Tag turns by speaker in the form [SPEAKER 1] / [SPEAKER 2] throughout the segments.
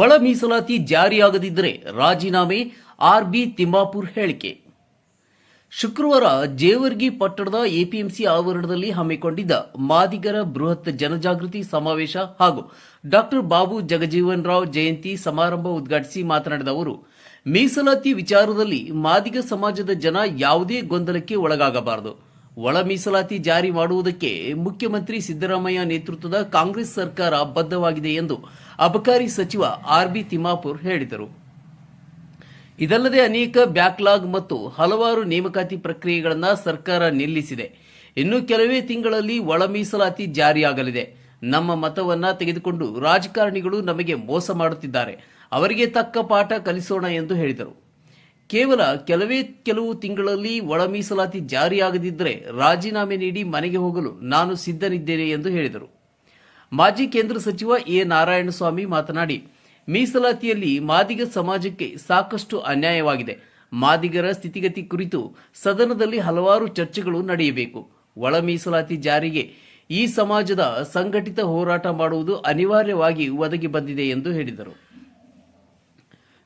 [SPEAKER 1] ಒಳ ಮೀಸಲಾತಿ ಜಾರಿಯಾಗದಿದ್ದರೆ ರಾಜೀನಾಮೆ ಆರ್ಬಿ ತಿಮ್ಮಾಪುರ್ ಹೇಳಿಕೆ. ಶುಕ್ರವಾರ ಜೇವರ್ಗಿ ಪಟ್ಟಣದ ಎಪಿಎಂಸಿ ಆವರಣದಲ್ಲಿ ಹಮ್ಮಿಕೊಂಡಿದ್ದ ಮಾದಿಗರ ಬೃಹತ್ ಜನಜಾಗೃತಿ ಸಮಾವೇಶ ಹಾಗೂ ಡಾಕ್ಟರ್ ಬಾಬು ಜಗಜೀವನ್ ರಾವ್ ಜಯಂತಿ ಸಮಾರಂಭ ಉದ್ಘಾಟಿಸಿ ಮಾತನಾಡಿದ ಅವರು, ಮೀಸಲಾತಿ ವಿಚಾರದಲ್ಲಿ ಮಾದಿಗ ಸಮಾಜದ ಜನ ಯಾವುದೇ ಗೊಂದಲಕ್ಕೆ ಒಳಗಾಗಬಾರದು. ಒಳ ಮೀಸಲಾತಿ ಜಾರಿ ಮಾಡುವುದಕ್ಕೆ ಮುಖ್ಯಮಂತ್ರಿ ಸಿದ್ದರಾಮಯ್ಯ ನೇತೃತ್ವದ ಕಾಂಗ್ರೆಸ್ ಸರ್ಕಾರ ಬದ್ಧವಾಗಿದೆ ಎಂದು ಅಬಕಾರಿ ಸಚಿವ ಆರ್ಬಿ ತಿಮ್ಮಾಪುರ್ ಹೇಳಿದರು. ಇದಲ್ಲದೆ ಅನೇಕ ಬ್ಯಾಕ್ಲಾಗ್ ಮತ್ತು ಹಲವಾರು ನೇಮಕಾತಿ ಪ್ರಕ್ರಿಯೆಗಳನ್ನು ಸರ್ಕಾರ ನಿಲ್ಲಿಸಿದೆ. ಇನ್ನು ಕೆಲವೇ ತಿಂಗಳಲ್ಲಿ ಒಳ ಮೀಸಲಾತಿ ಜಾರಿಯಾಗಲಿದೆ. ನಮ್ಮ ಮತವನ್ನ ತೆಗೆದುಕೊಂಡು ರಾಜಕಾರಣಿಗಳು ನಮಗೆ ಮೋಸ ಮಾಡುತ್ತಿದ್ದಾರೆ. ಅವರಿಗೆ ತಕ್ಕ ಪಾಠ ಕಲಿಸೋಣ ಎಂದು ಹೇಳಿದರು. ಕೇವಲ ಕೆಲವೇ ಕೆಲವು ತಿಂಗಳಲ್ಲಿ ಒಳ ಮೀಸಲಾತಿ ಜಾರಿಯಾಗದಿದ್ದರೆ ರಾಜೀನಾಮೆ ನೀಡಿ ಮನೆಗೆ ಹೋಗಲು ನಾನು ಸಿದ್ಧನಿದ್ದೇನೆ ಎಂದು ಹೇಳಿದರು. ಮಾಜಿ ಕೇಂದ್ರ ಸಚಿವ ಎ. ನಾರಾಯಣಸ್ವಾಮಿ ಮಾತನಾಡಿ, ಮೀಸಲಾತಿಯಲ್ಲಿ ಮಾದಿಗ ಸಮಾಜಕ್ಕೆ ಸಾಕಷ್ಟು ಅನ್ಯಾಯವಾಗಿದೆ. ಮಾದಿಗರ ಸ್ಥಿತಿಗತಿ ಕುರಿತು ಸದನದಲ್ಲಿ ಹಲವಾರು ಚರ್ಚೆಗಳು ನಡೆಯಬೇಕು. ಒಳ ಮೀಸಲಾತಿ ಜಾರಿಗೆ ಈ ಸಮಾಜದ ಸಂಘಟಿತ ಹೋರಾಟ ಮಾಡುವುದು ಅನಿವಾರ್ಯವಾಗಿ ಒದಗಿ ಬಂದಿದೆ ಎಂದು ಹೇಳಿದರು.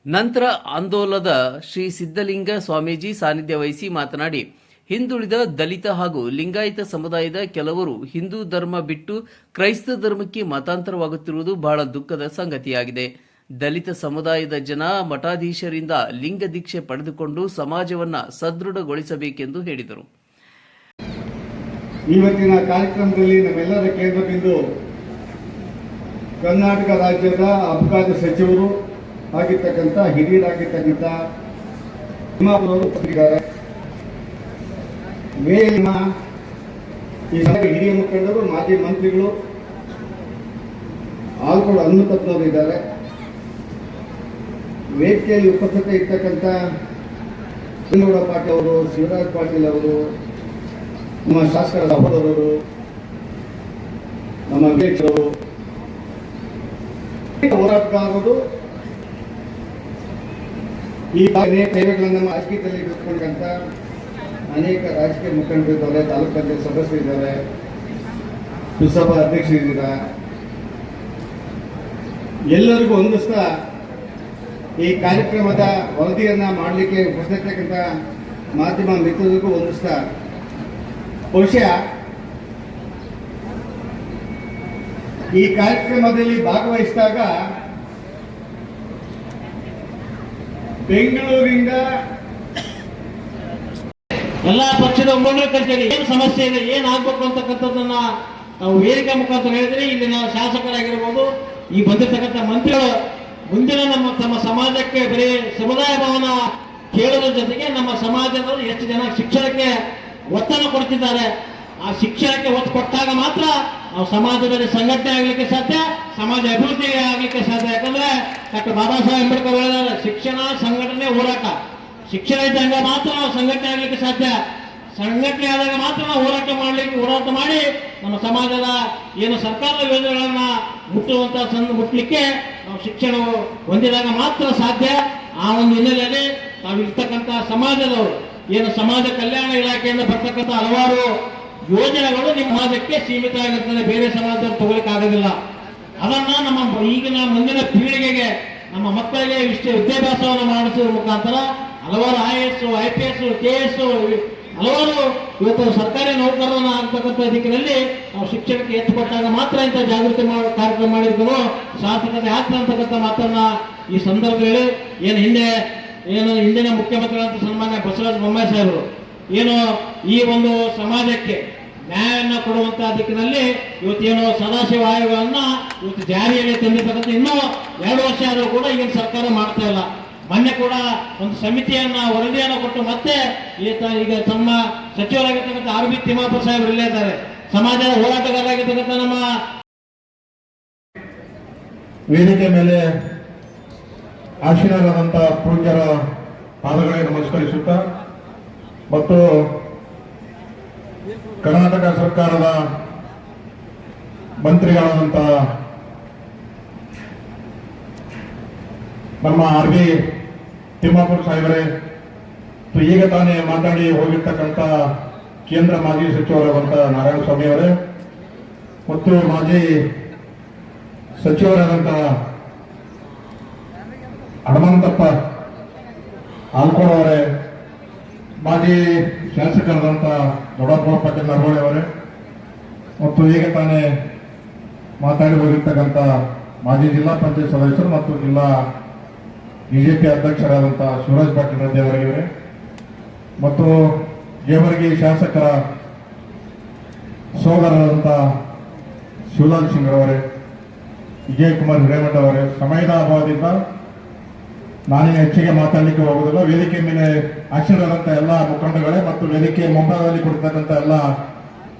[SPEAKER 1] ನಂತರ ಆಂದೋಲನದ ಶ್ರೀ ಸಿದ್ದಲಿಂಗ ಸ್ವಾಮೀಜಿ ಸಾನ್ನಿಧ್ಯ ವಹಿಸಿ ಮಾತನಾಡಿ, ಹಿಂದುಳಿದ ದಲಿತ ಹಾಗೂ ಲಿಂಗಾಯತ ಸಮುದಾಯದ ಕೆಲವರು ಹಿಂದೂ ಧರ್ಮ ಬಿಟ್ಟು ಕ್ರೈಸ್ತ ಧರ್ಮಕ್ಕೆ ಮತಾಂತರವಾಗುತ್ತಿರುವುದು ಬಹಳ ದುಃಖದ ಸಂಗತಿಯಾಗಿದೆ. ದಲಿತ ಸಮುದಾಯದ ಜನ ಮಠಾಧೀಶರಿಂದ ಲಿಂಗ ದೀಕ್ಷೆ ಪಡೆದುಕೊಂಡು ಸಮಾಜವನ್ನು ಸದೃಢಗೊಳಿಸಬೇಕೆಂದು ಹೇಳಿದರು.
[SPEAKER 2] ಇವತ್ತಿನ ಕಾರ್ಯಕ್ರಮದಲ್ಲಿ ನಮ್ಮೆಲ್ಲರ ಕೇಂದ್ರ ಬಿಂದು ಕರ್ನಾಟಕ ರಾಜ್ಯದ ಅಬಕಾರಿ ಸಚಿವರು ಆಗಿರ್ತಕ್ಕಂಥ, ಹಿರಿಯರಾಗಿರ್ತಕ್ಕಂಥ ಮೇಲಿನ ಈ ಸಭೆಗೆ ಹಿರಿಯ ಮುಖಂಡರು, ಮಾಜಿ ಮಂತ್ರಿಗಳು ಆಲ್ಕೋಡ್ ಹನುಮಂತಪ್ಪನವರು ಇದ್ದಾರೆ. ವೇದಿಕೆಯಲ್ಲಿ ಉಪಸ್ಥಿತ ಇರ್ತಕ್ಕಂಥ ಸಿಂಗೌಡ ಪಾಟೀಲ್ ಅವರು, ಶಿವರಾಜ್ ಪಾಟೀಲ್ ಅವರು, ನಮ್ಮ ಶಾಸಕರ ಸಹೋದರರು, ನಮ್ಮ ವಿವೇಕರು ಹೋರಾಟಗಾರರು ಈ ಅನೇಕ ಸೇವೆಗಳನ್ನು ನಮ್ಮ ರಾಜಕೀಯದಲ್ಲಿ ಇಟ್ಕೊಂಡಂತ ಅನೇಕ ರಾಜಕೀಯ ಮುಖಂಡರು ಇದ್ದಾರೆ, ತಾಲೂಕು ಪಂಚಾಯತ್ ಸದಸ್ಯರು ಇದ್ದಾರೆ, ಪುರಸಭಾ ಇದ್ದೀರಾ? ಎಲ್ಲರಿಗೂ ಹೊಂದಿಸ್ತಾ ಈ ಕಾರ್ಯಕ್ರಮದ ವರದಿಯನ್ನು ಮಾಡಲಿಕ್ಕೆ ಉಪಸ್ಥಿತಕ್ಕಂಥ ಮಾಧ್ಯಮ ಮಿತ್ರರಿಗೂ ಹೊಂದಿಸ್ತಾ ಬಹುಶಃ ಈ ಕಾರ್ಯಕ್ರಮದಲ್ಲಿ ಭಾಗವಹಿಸಿದಾಗ ಬೆಂಗಳೂರಿಂದ
[SPEAKER 3] ಎಲ್ಲಾ ಪಕ್ಷದ ಮುಖಂಡರ ಕಚೇರಿ, ಏನು ಸಮಸ್ಯೆ ಇದೆ, ಏನ್ ಆಗ್ಬೇಕು ಅಂತಕ್ಕಂಥದ್ದನ್ನ ನಾವು ವೇದಿಕೆ ಮುಖಾಂತರ ಹೇಳಿದ್ರೆ ನಾವು ಶಾಸಕರಾಗಿರ್ಬೋದು, ಈ ಬಂದಿರತಕ್ಕಂಥ ಮಂತ್ರಿಗಳು ಮುಂದಿನ ನಮ್ಮ, ತಮ್ಮ ಸಮಾಜಕ್ಕೆ ಬರೀ ಸಮುದಾಯ ಭವನ ಕೇಳೋದ್ರ ಜೊತೆಗೆ ನಮ್ಮ ಸಮಾಜದ ಎಷ್ಟು ಜನ ಶಿಕ್ಷಣಕ್ಕೆ ಒತ್ತನ್ನು ಕೊಡ್ತಿದ್ದಾರೆ, ಆ ಶಿಕ್ಷಣಕ್ಕೆ ಒತ್ತು ಕೊಟ್ಟಾಗ ಮಾತ್ರ ನಾವು ಸಮಾಜದಲ್ಲಿ ಸಂಘಟನೆ ಆಗ್ಲಿಕ್ಕೆ ಸಾಧ್ಯ, ಸಮಾಜ ಅಭಿವೃದ್ಧಿ ಆಗ್ಲಿಕ್ಕೆ ಸಾಧ್ಯ. ಯಾಕಂದ್ರೆ ಡಾಕ್ಟರ್ ಬಾಬಾ ಸಾಹೇಬ್ ಅಂಬೇಡ್ಕರ್ ಹೇಳಿದ್ದಾರೆ, ಶಿಕ್ಷಣ ಸಂಘಟನೆ ಹೋರಾಟ. ಶಿಕ್ಷಣ ಇದ್ದಾಗ ಮಾತ್ರ ನಾವು ಸಂಘಟನೆ ಆಗ್ಲಿಕ್ಕೆ ಸಾಧ್ಯ. ಸಂಘಟನೆ ಆದಾಗ ಮಾತ್ರ ನಾವು ಹೋರಾಟ ಮಾಡ್ಲಿಕ್ಕೆ, ಹೋರಾಟ ಮಾಡಿ ನಮ್ಮ ಸಮಾಜದ ಏನು ಸರ್ಕಾರದ ಯೋಜನೆಗಳನ್ನ ಮುಟ್ಟುವಂತ ಸಂದ ಮುಟ್ಲಿಕ್ಕೆ ನಾವು ಶಿಕ್ಷಣ ಹೊಂದಿದಾಗ ಮಾತ್ರ ಸಾಧ್ಯ. ಆ ಒಂದು ಹಿನ್ನೆಲೆಯಲ್ಲಿ ನಾವು ಇರ್ತಕ್ಕಂತಹ ಸಮಾಜದವರು, ಏನು ಸಮಾಜ ಕಲ್ಯಾಣ ಇಲಾಖೆಯಿಂದ ಬರ್ತಕ್ಕಂಥ ಹಲವಾರು ಯೋಜನೆಗಳು ನಿಮ್ಮ ಸಮಾಜಕ್ಕೆ ಸೀಮಿತ ಆಗಿರ್ತದೆ. ಬೇರೆ ಸಮಾಜದವ್ರು ತಗೊಳ್ಳಿಕ್ಕೆ ಆಗೋದಿಲ್ಲ. ಅದನ್ನ ನಮ್ಮ ಈಗಿನ ಮುಂದಿನ ಪೀಳಿಗೆಗೆ, ನಮ್ಮ ಮಕ್ಕಳಿಗೆ ಇಷ್ಟು ವಿದ್ಯಾಭ್ಯಾಸವನ್ನು ಮಾಡಿಸುವ ಮುಖಾಂತರ ಹಲವಾರು I S I P S K S ಹಲವಾರು ಇವತ್ತು ಸರ್ಕಾರಿ ನೌಕರರನ್ನ ಆಗ್ತಕ್ಕಂಥ ದಿಕ್ಕಿನಲ್ಲಿ ನಾವು ಶಿಕ್ಷಣಕ್ಕೆ ಎತ್ತು ಕೊಟ್ಟಾಗ ಮಾತ್ರ ಇಂಥ ಜಾಗೃತಿ ಕಾರ್ಯಕ್ರಮ ಮಾಡಿದ್ರು ಸಾರ್ಥಕತೆ ಆಗ್ತದೆ ಅಂತಕ್ಕಂಥ ಮಾತನ್ನ ಈ ಸಂದರ್ಭದಲ್ಲಿ ಏನು ಹಿಂದೆ, ಏನು ಹಿಂದಿನ ಮುಖ್ಯಮಂತ್ರಿಗಳಂತ ಸನ್ಮಾನ್ಯ ಬಸವರಾಜ ಬೊಮ್ಮಾಯಿ ಸಾಹೇಬರು, ಏನು ಈ ಒಂದು ಸಮಾಜಕ್ಕೆ ನ್ಯಾಯವನ್ನ ಕೊಡುವಂತಹ ದಿಕ್ಕಿನಲ್ಲಿ ಇವತ್ತೇನು ಸದಾಶಿವ ಆಯೋಗಗಳನ್ನ ಇವತ್ತು ಜಾರಿಯಲ್ಲಿ ತಂದಿರ್ತಕ್ಕಂಥ ಇನ್ನೂ ಎರಡು ವರ್ಷ ಆದರೂ ಕೂಡ ಈಗಿನ ಸರ್ಕಾರ ಮಾಡ್ತಾ ಇಲ್ಲ. ಮೊನ್ನೆ ಕೂಡ ಒಂದು ಸಮಿತಿಯನ್ನ, ವರದಿಯನ್ನು ಕೊಟ್ಟು ಮತ್ತೆ ಈಗ ತಮ್ಮ ಸಚಿವರಾಗಿರ್ತಕ್ಕಂಥ ಆರ್ ಬಿ ತಿಮ್ಮಾಪುರ ಸಾಹೇಬರು ಇಲ್ಲೇ ಇದ್ದಾರೆ. ಸಮಾಜದ ಹೋರಾಟಗಾರರಾಗಿರ್ತಕ್ಕಂಥ ನಮ್ಮ
[SPEAKER 4] ವೇದಿಕೆ ಮೇಲೆ ಆಶೀರ್ವಾದಂತ ಪೂಜ್ಯರ ಪಾದಗಳಿಗೆ ನಮಸ್ಕರಿಸುತ್ತಾ ಮತ್ತು ಕರ್ನಾಟಕ ಸರ್ಕಾರದ ಮಂತ್ರಿಗಳಾದಂತಹ ನಮ್ಮ ಆರ್ ಬಿ ತಿಮ್ಮಾಪುರ ಸಾಹೇಬರೇ ಈಗ ತಾನೇ ಮಾತಾಡಿ ಹೋಗಿರ್ತಕ್ಕಂಥ ಕೇಂದ್ರ ಮಾಜಿ ಸಚಿವರಾದಂಥ ನಾರಾಯಣ ಸ್ವಾಮಿ ಅವರೇ, ಮತ್ತು ಮಾಜಿ ಸಚಿವರಾದಂಥ ಹನುಮಂತಪ್ಪ ಆಲ್ಕೋಡ್ ಮಾಜಿ ಶಾಸಕರಾದಂಥ ದೊಡ್ಡಪ್ಪ ಪಾಟೀಲ್ ನರವಳ್ಳಿ ಅವರೇ, ಮತ್ತು ಈಗ ತಾನೇ ಮಾತಾಡಿ ಹೋಗಿರ್ತಕ್ಕಂಥ ಮಾಜಿ ಜಿಲ್ಲಾ ಪಂಚಾಯತ್ ಸದಸ್ಯರು ಮತ್ತು ಜಿಲ್ಲಾ ಬಿಜೆಪಿ ಅಧ್ಯಕ್ಷರಾದಂಥ ಶಿವರಾಜ್ ಪಾಟೀಲ್ ರೆಡ್ಡಿ ಅವರಿಗೆ ಮತ್ತು ಜೇವರ್ಗಿ ಶಾಸಕರ ಸೋದರರಾದಂಥ ಶಿವಲಾಲ್ ಸಿಂಗ್ ಅವರೇ, ವಿಜಯಕುಮಾರ್ ಹಿರೇಮಠ ಅವರೇ, ಸಮಯದ ಅಭಾವದಿಂದ ನಾನೇನು ಹೆಚ್ಚಿಗೆ ಮಾತಾಡಲಿಕ್ಕೆ ಹೋಗುದಿಲ್ಲ. ವೇದಿಕೆ ಮೇಲೆ ಅಕ್ಷರದಂತ ಎಲ್ಲ ಮುಖಂಡಗಳೇ ಮತ್ತು ವೇದಿಕೆ ಮುಂಭಾಗದಲ್ಲಿ ಕೊಡ್ತಕ್ಕಂಥ ಎಲ್ಲ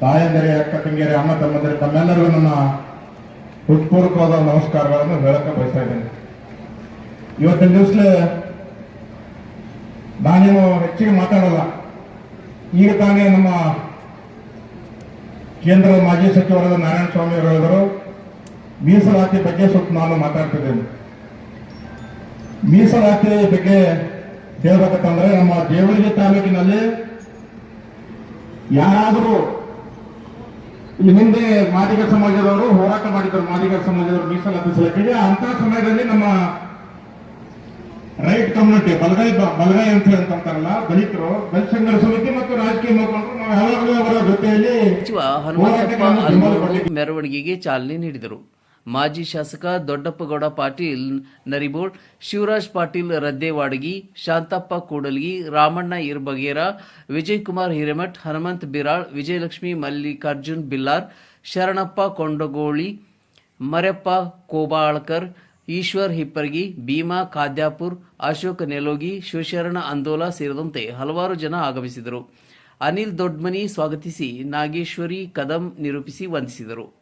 [SPEAKER 4] ತಾಯಂದಿರೆ, ಅಕ್ಕ ತಂಗಿಯರೆ ಅಮ್ಮ ತಮ್ಮಂದಿರೆ, ತಮ್ಮೆಲ್ಲರಿಗೂ ನನ್ನ ಹೃತ್ಪೂರ್ವಕವಾದ ನಮಸ್ಕಾರಗಳನ್ನು ಹೇಳಕ್ಕೆ ಬಯಸ್ತಾ ಇದ್ದೇನೆ. ಇವತ್ತಿನ ದಿವಸಲೇ ನಾನೇನು ಹೆಚ್ಚಿಗೆ ಮಾತಾಡಲ್ಲ. ಈಗ ತಾನೇ ನಮ್ಮ ಕೇಂದ್ರ ಮಾಜಿ ಸಚಿವರಾದ ನಾರಾಯಣ ಸ್ವಾಮಿ ಅವರು ಹೇಳಿದರು, ಮೀಸಲಾತಿ ಬಗ್ಗೆ ಸ್ವಲ್ಪ ನಾನು ಮಾತಾಡ್ತಿದ್ದೇನೆ. ಮೀಸಲಾತಿ ಬಗ್ಗೆ ಹೇಳ್ಬೇಕಂತಂದ್ರೆ ನಮ್ಮ ದೇವಳಿಗೆ ತಾಲೂಕಿನಲ್ಲಿ ಯಾರಾದರೂ ಇಲ್ಲಿ ಹಿಂದೆ ಮಾದಿಗ ಸಮಾಜದವರು ಹೋರಾಟ ಮಾಡಿದ್ರು ಮಾದಿಗ ಸಮಾಜದವರು ಮೀಸಲಾತಿ ಸಲಕಿಗೆ ಅಂತ ಸಮಯದಲ್ಲಿ ನಮ್ಮ ರೈಟ್ ಕಮ್ಯುನಿಟಿ ಬಲಗೈ ಬಲಗೈ ಅಂತ ಹೇಳ್ತಾರಲ್ಲ ದಲಿತರು ದಲಿತ ಸಂಘರ್ಷ ಸಮಿತಿ ಮತ್ತು ರಾಜಕೀಯ ಮುಖಂಡರು ನಾವು ಯಾವಾಗಲೂ ಅವರ ಜೊತೆಯಲ್ಲಿ.
[SPEAKER 1] ಮೆರವಣಿಗೆಗೆ ಚಾಲನೆ ನೀಡಿದರು ಮಾಜಿ ಶಾಸಕ ದೊಡ್ಡಪ್ಪಗೌಡ ಪಾಟೀಲ್, ನರಿಬೋಳ್, ಶಿವರಾಜ್ ಪಾಟೀಲ್, ರದ್ದೇವಾಡಗಿ, ಶಾಂತಪ್ಪ ಕೂಡಲ್ಗಿ, ರಾಮಣ್ಣ ಇರ್ಬಗೇರ, ವಿಜಯಕುಮಾರ್ ಹಿರೇಮಠ್, ಹನುಮಂತ್ ಬಿರಾಳ್, ವಿಜಯಲಕ್ಷ್ಮಿ ಮಲ್ಲಿಕಾರ್ಜುನ್ ಬಿಲ್ಲಾರ್, ಶರಣಪ್ಪ ಕೊಂಡಗೋಳಿ, ಮರೆಪ್ಪ ಕೋಬಾಳ್ಕರ್, ಈಶ್ವರ್ ಹಿಪ್ಪರ್ಗಿ, ಭೀಮಾ ಖಾದ್ಯಾಪುರ್, ಅಶೋಕ್ ನೆಲೋಗಿ, ಶಿವಶರಣ ಅಂದೋಲ ಸೇರಿದಂತೆ ಹಲವಾರು ಜನ ಆಗಮಿಸಿದರು. ಅನಿಲ್ ದೊಡ್ಮನಿ ಸ್ವಾಗತಿಸಿ ನಾಗೇಶ್ವರಿ ಕದಂ ನಿರೂಪಿಸಿ ವಂದಿಸಿದರು.